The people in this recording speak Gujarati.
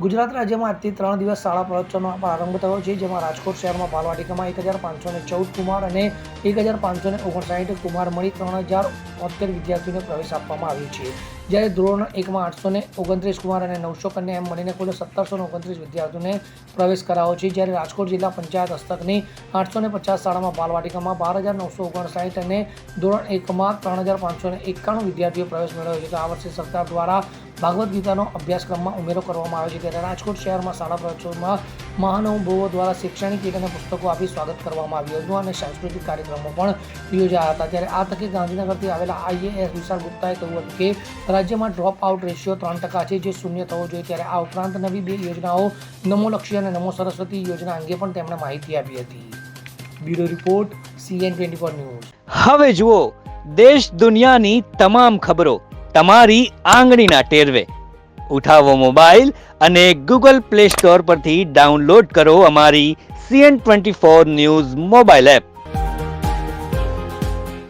ગુજરાત રાજ્યમાં આજથી ત્રણ દિવસ શાળા પ્રવચનનો પ્રારંભ થયો છે, જેમાં રાજકોટ શહેરમાં બાલવાટિકામાં એક હજાર પાંચસો ચૌદ કુમાર અને એક હજાર પાંચસો ઓગણસાઠ કુમાર મળી, ત્રણ હજાર બોતેર વિદ્યાર્થીઓને પ્રવેશ આપવામાં આવ્યો છે. જ્યારે ધોરણ એકમાં આઠસો ને ઓગણત્રીસ કુમાર અને નવસો કન્યા એમ મળીને કુલ સત્તરસો ઓગણત્રીસ વિદ્યાર્થીઓને પ્રવેશ કરાવ્યો છે. જ્યારે રાજકોટ જિલ્લા પંચાયત હસ્તકની આઠસો ને પચાસ શાળામાં બાલવાટિકામાં બાર હજાર નવસો ઓગણસાઠ અને ધોરણ એકમાં ત્રણ હજાર પાંચસો ને એકાણું વિદ્યાર્થીઓ પ્રવેશ મેળવ્યો છે. તો આ વર્ષે સરકાર દ્વારા ભાગવત ગીતાનો અભ્યાસક્રમમાં ઉમેરો કરવામાં આવ્યો છે. ત્યારે રાજકોટ શહેરમાં શાળા પ્રવેશોમાં મહાનુભાવો દ્વારા શૈક્ષણિક કીટ અને પુસ્તકો આપી સ્વાગત કરવામાં આવ્યું હતું અને સાંસ્કૃતિક કાર્યક્રમો પણ યોજાયા હતા. ત્યારે આ તકે ગાંધીનગરથી આવેલા આઈએએસ વિશાલ ગુપ્તાએ કહ્યું હતું કે રાજ્યમાં ડ્રોપ આઉટ રેશિયો ત્રણ ટકા છે, જે શૂન્ય થવો જોઈએ ત્યારે આ ઉપરાંત નવી બે યોજનાઓ, નમો લક્ષ્ય અને નમો સરસ્વતી યોજના અંગે પણ તેમણે માહિતી આપી હતી. Bureau report CN twenty four news. હવે જુઓ, દેશ દુનિયાની તમામ ખબરો તમારી આંગળીના ટેરવે. ઉઠાવો મોબાઈલ અને ગૂગલ પ્લે સ્ટોર પરથી ડાઉનલોડ કરો અમારી CN twenty four news mobile app.